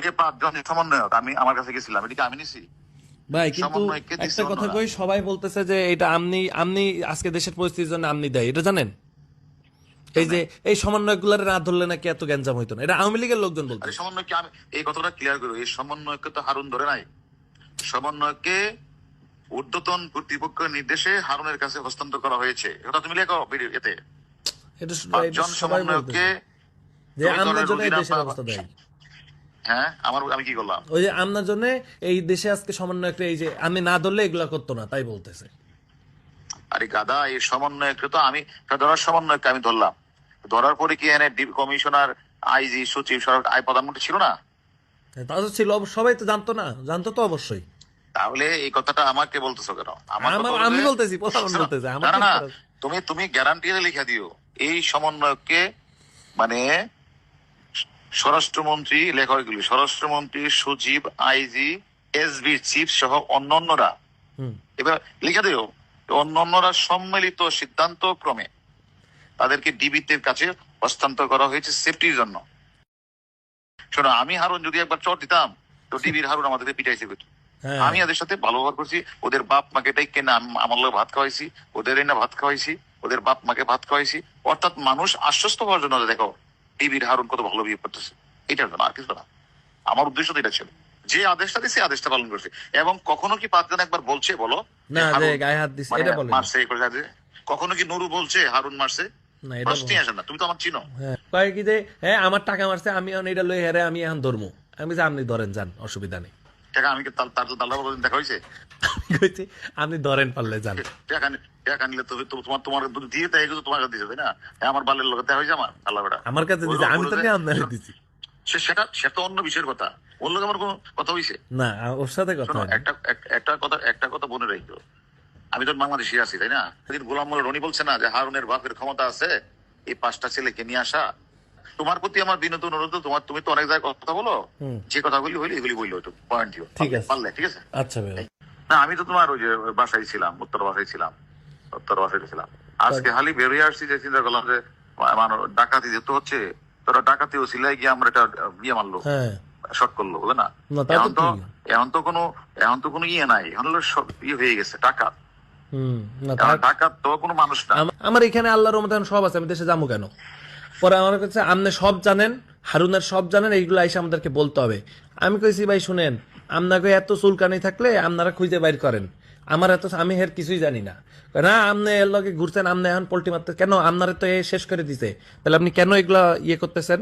যে পাঁচজন সমন্বয়ক আমি আমার কাছে গেছিলাম এদিকে আমি নিছি? ভাই কিন্তু একটা কথা কই সবাই বলতেছে যে এটা আমনি আমনি আজকে দেশের পরিস্থিতির জন্য আমনি দেয় এটা জানেন? এই যে এই সমন্বয়গুলার না ধরলে নাকি এত গ্যাঞ্জাম হইতো না এটা আওয়ামী লীগের লোকজন বলতে আরে সমন্বয়কে আমি এই কথাটা ক্লিয়ার করব এই সমন্বয়কে তো হারুন ধরে নাই। সমন্বয়কে ঊর্ধ্বতন কর্তৃপক্ষের নির্দেশে হারুনের কাছে হস্তান্তর করা হয়েছে। এটা তুমি লেখো ভিডিও এতে। এটা স- এটা পাঁচজন সবাই সমন্বয়কে বলতেছে। যে দলের জন্য দেশের অবস্থা দেয়। হ্যাঁ? আমার আমি কি করলাম? ওই যে আমনার জন্য এই দেশে আজকে সমন্বয়করা এই যে আমি না ধরলে এগুলা করতো না তাই বলতেছে। আরে গাদা এই সমন্বয়কে তো আমি ধরার সমন্বয়কে আমি ধরলাম। ধরার পরে কি এনে কমিশনার আইজি সচিব সরকার আই প্রধানমন্ত্রী ছিল না? তা তো ছিল সবাই তো জানতো না জানতো তো অবশ্যই। তাহলে এই কথাটা আমাকে বলতেছো কেন? আমি বলতেছি, বলতেছে, আমার না? তুমি তুমি গ্যারান্টি লিখে দিও এই সমন্বয়কে মানে স্বরাষ্ট্রমন্ত্রী লেখকগুলি স্বরাষ্ট্রমন্ত্রী সচিব আইজি এসবি চিফ সহ অন্যান্যরা। এবার লিখে দিও অন্যান্যরা সম্মিলিত সিদ্ধান্ত ক্রমে তাদেরকে ডিবিতে কাছে হস্তান্তর করা হয়েছে সেফটির জন্য। শোনো আমি হারুন যদি একবার চট দিতাম তো ডিবির হারুন আমাদেরকে পিটাইছে। হ্যাঁ। আমি ওদের সাথে ভালো ব্যবহার করছি ওদের বাপ মাকে ডেকে না আম- আমার লোক ভাত খাওয়াইছি ওদের এনে ভাত খাওয়াইছি ওদের বাপ মাকে ভাত খাওয়াইছি। অর্থাৎ মানুষ আশ্বস্ত হওয়ার জন্য দেখো টিভির হারুন কত ভালো বিয়ে করতেছে? এটার জন্য আর কিছু না আমার উদ্দেশ্য তো এটা ছিল। যে আদেশটা দিছে আদেশটা পালন করছে। এবং কখনো কি পাঁচজন একবার বলছে বলো? না হারুন গায়ে হাত দিছে মানে এটা বলে মারছে করে কখনো কি নুরু বলছে হারুন মারছে? না এটা প্রশ্নই আসে না তুমি তো আমার চিনো। কয় কি যে হ্যাঁ আমার টাকা মারছে আমি এটা লই হেরে আমি এখন ধর্ম। আমি যে আপনি ধরেন যান অসুবিধা নেই। টাকা আমি কি তার তো দাল্লা দেখা হয়েছে? আপনি ধরেন পারলে যান। টাকা টাকা নিলে তো তোমার তোমার দিয়ে তোমার কাছে দিছে তাই না। হ্যাঁ, আমার বালের লোক দেখা হয়েছে আমার আল্লাহ আমার কাছে দিছে আমি তো আপনার দিছি। সে সেটা সেটা অন্য বিষয়ের কথা। ওর লোক আমার কোনো কথা হয়েছে না ওর সাথে কথা একটা একটা কথা একটা কথা মনে রাখো আমি তো বাংলাদেশি আছি তাই না? সেদিন গোলাম মোল্লা রনি বলছে না যে হারুনের বাপের ক্ষমতা আছে এই পাঁচটা ছেলেকে নিয়ে আসা তোমার প্রতি আমার বিনোদ অনুরোধ তোমার তুমি তো অনেক জায়গায় কথা বলো। যে কথাগুলি হইলে এগুলি বলল একটু পয়েন্ট দিও ঠিক আছে। পারলে ঠিক আছে? আচ্ছা ভাই। না আমি তো তোমার ওই যে বাসায় ছিলাম উত্তর বাসায় ছিলাম উত্তর বাসায় ছিলাম। আজকে হালি বেরিয়ে আসছি যে চিন্তা করলাম যে ডাকাতি যেহেতু হচ্ছে তোরা ডাকাতি ও সিলাই গিয়ে আমরা এটা বিয়ে মারলো হ্যাঁ। শর্ট করল বুঝলে না? এখন তো এখন তো কোনো এখন তো কোনো ইয়ে নাই। এখন হলো সব ইয়ে হয়ে গেছে টাকা হুম না টাকা তো কোনো মানুষ না। আমার এখানে আল্লাহর রহমতে সব আছে আমি দেশে যাব কেন? পরে আমার কাছে আপনি সব জানেন, হারুনের সব জানেন, এইগুলো এসে আমাদেরকে বলতে হবে। আমি কইছি, ভাই, শুনেন আপনাকে এত চুলকানি থাকলে আপনারা খুঁজে বাইর করেন। আমার এত, আমি হের কিছুই জানি না। না আপনি এর লগে ঘুরছেন আপনি এখন পোল্ট্রি মারতে, কেন? আপনারা তো এ শেষ করে দিছে। তাহলে আপনি কেন এগুলা ইয়ে করতেছেন?